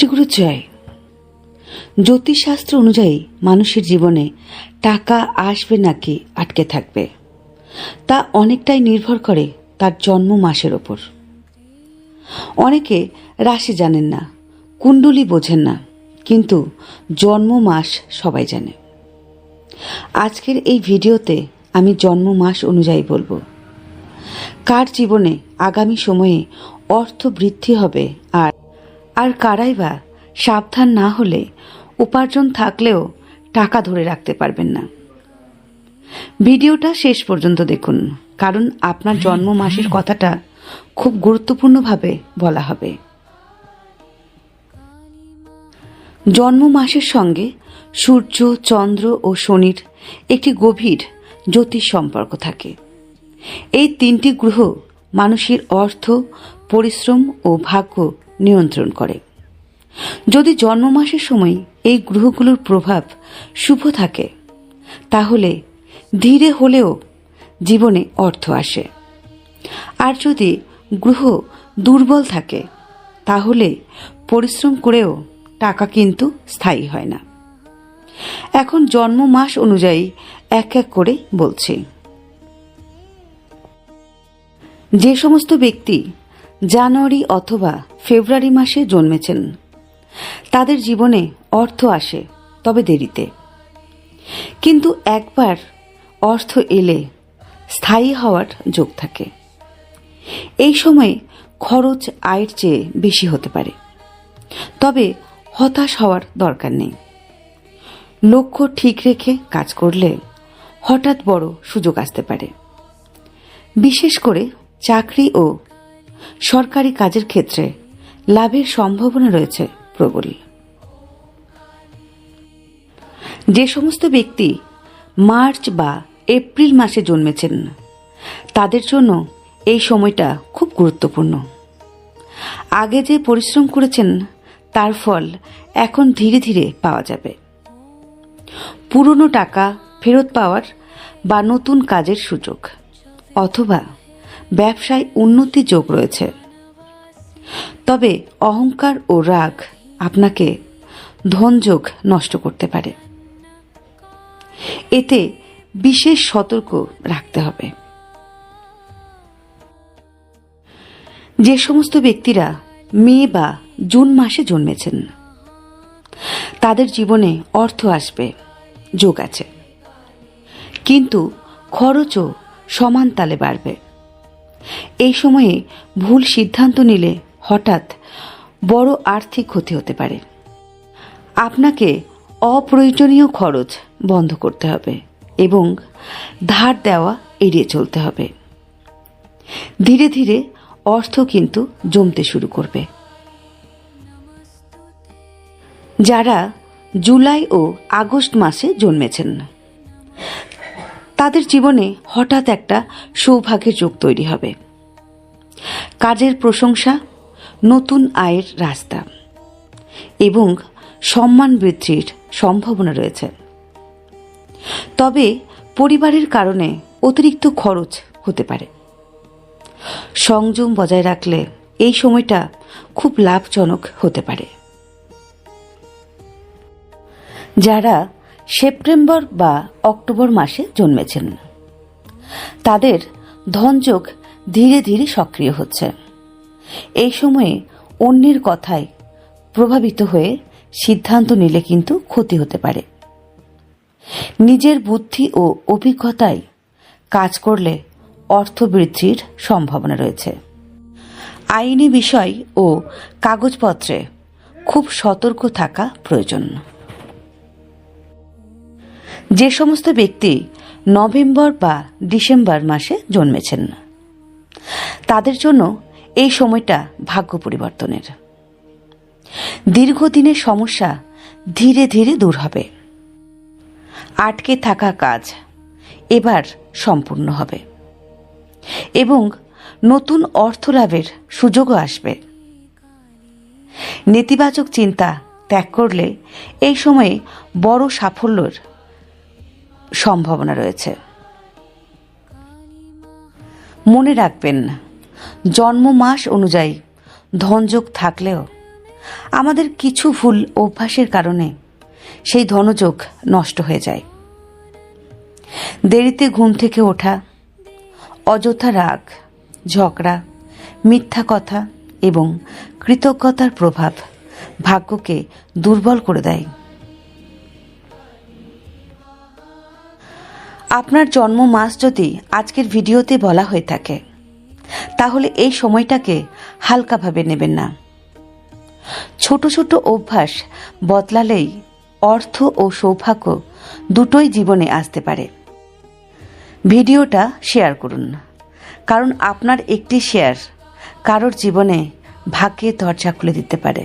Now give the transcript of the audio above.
শ্রীগুরু জয় জ্যোতিষশাস্ত্র অনুযায়ী মানুষের জীবনে টাকা আসবে নাকি আটকে থাকবে, তা অনেকটাই নির্ভর করে তার জন্ম মাসের ওপর। অনেকে রাশি জানেন না, কুণ্ডলী বোঝেন না, কিন্তু জন্ম মাস সবাই জানে। আজকের এই ভিডিওতে আমি জন্ম মাস অনুযায়ী বলব। কার জীবনে আগামী সময়ে অর্থ বৃদ্ধি হবে আর আর কারাই বা সাবধান না হলে উপার্জন থাকলেও টাকা ধরে রাখতে পারবেন না। ভিডিওটা শেষ পর্যন্ত দেখুন কারণ আপনার জন্ম মাসের কথাটা খুব গুরুত্বপূর্ণভাবে বলা হবে। জন্ম মাসের সঙ্গে সূর্য চন্দ্র ও শনির একটি গভীর জ্যোতিষ সম্পর্ক থাকে। এই তিনটি গ্রহ মানুষের অর্থ পরিশ্রম ও ভাগ্য নিয়ন্ত্রণ করে। যদি জন্ম মাসের সময় এই গ্রহগুলোর প্রভাব শুভ থাকে, তাহলে ধীরে হলেও জীবনে অর্থ আসে। আর যদি গ্রহ দুর্বল থাকে, তাহলে পরিশ্রম করেও টাকা কিন্তু স্থায়ী হয় না। এখন জন্ম মাস অনুযায়ী এক এক করে বলছি। যে সমস্ত ব্যক্তি জানুয়ারি অথবা ফেব্রুয়ারি মাসে জন্মেছেন। তাদের জীবনে অর্থ আসে, তবে দেরিতে। কিন্তু একবার অর্থ এলে স্থায়ী হওয়ার যোগ থাকে। এই সময়ে খরচ আয়ের চেয়ে বেশি হতে পারে। তবে হতাশ হওয়ার দরকার নেই। লক্ষ্য ঠিক রেখে কাজ করলে হঠাৎ বড় সুযোগ আসতে পারে। বিশেষ করে চাকরি ও সরকারি কাজের ক্ষেত্রে লাভের সম্ভাবনা রয়েছে প্রবল। যে সমস্ত ব্যক্তি মার্চ বা এপ্রিল মাসে জন্মেছেন, তাদের জন্য এই সময়টা খুব গুরুত্বপূর্ণ। আগে যে পরিশ্রম করেছেন, তার ফল এখন ধীরে ধীরে পাওয়া যাবে। পুরনো টাকা ফেরত পাওয়ার বা নতুন কাজের সুযোগ, অথবা ব্যবসায় উন্নতি যোগ রয়েছে। তবে অহংকার ও রাগ আপনাকে ধনযোগ নষ্ট করতে পারে। এতে বিশেষ সতর্ক রাখতে হবে। যে সমস্ত ব্যক্তিরা মে বা জুন মাসে জন্মেছেন, তাদের জীবনে অর্থ আসবে, যোগ আছে। কিন্তু খরচও সমান তালে বাড়বে। এই সময়ে ভুল সিদ্ধান্ত নিলে হঠাৎ বড় আর্থিক ক্ষতি হতে পারে। আপনাকে অপ্রয়োজনীয় খরচ বন্ধ করতে হবে এবং ধার দেওয়া এড়িয়ে চলতে হবে। ধীরে ধীরে অর্থ কিন্তু জমতে শুরু করবে। যারা জুলাই ও আগস্ট মাসে জন্মেছেন, তাদের জীবনে হঠাৎ একটা সৌভাগ্যের যোগ তৈরি হবে। কাজের প্রশংসা, নতুন আয়ের রাস্তা এবং সম্মান বৃদ্ধির সম্ভাবনা রয়েছে। তবে পরিবারের কারণে অতিরিক্ত খরচ হতে পারে। সংযম বজায় রাখলে এই সময়টা খুব লাভজনক হতে পারে। যারা সেপ্টেম্বর বা অক্টোবর মাসে জন্মেছেন, তাদের ধনযোগ ধীরে ধীরে সক্রিয় হচ্ছে। এই সময়ে অন্যের কথায় প্রভাবিত হয়ে সিদ্ধান্ত নিলে কিন্তু ক্ষতি হতে পারে। নিজের বুদ্ধি ও অভিজ্ঞতায় কাজ করলে অর্থ বৃদ্ধির সম্ভাবনা রয়েছে। আইনি বিষয় ও কাগজপত্রে খুব সতর্ক থাকা প্রয়োজন। যে সমস্ত ব্যক্তি নভেম্বর বা ডিসেম্বর মাসে জন্মেছেন তাদের জন্য এই সময়টা ভাগ্য পরিবর্তনের। দীর্ঘদিনের সমস্যা ধীরে ধীরে দূর হবে। আটকে থাকা কাজ এবার সম্পূর্ণ হবে। এবং নতুন অর্থ লাভের সুযোগও আসবে। নেতিবাচক চিন্তা ত্যাগ করলে এই সময়ে বড় সাফল্যের সম্ভাবনা রয়েছে। মনে রাখবেন না জন্ম মাস অনুযায়ী ধনযোগ থাকলেও আমাদের কিছু ভুল অভ্যাসের কারণে সেই ধনযোগ নষ্ট হয়ে যায়। দেরিতে ঘুম থেকে ওঠা, অযথা রাগ, ঝগড়া, মিথ্যা কথা এবং কৃতজ্ঞতার প্রভাব ভাগ্যকে দুর্বল করে দেয়। আপনার জন্ম মাস যদি আজকের ভিডিওতে বলা হয়ে থাকে, তাহলে এই সময়টাকে হালকাভাবে নেবেন না। ছোট ছোট অভ্যাস বদলালেই অর্থ ও সৌভাগ্য দুটোই জীবনে আসতে পারে। ভিডিওটা শেয়ার করুন, কারণ আপনার একটি শেয়ার কারোর জীবনে ভাগ্যের দরজা খুলে দিতে পারে।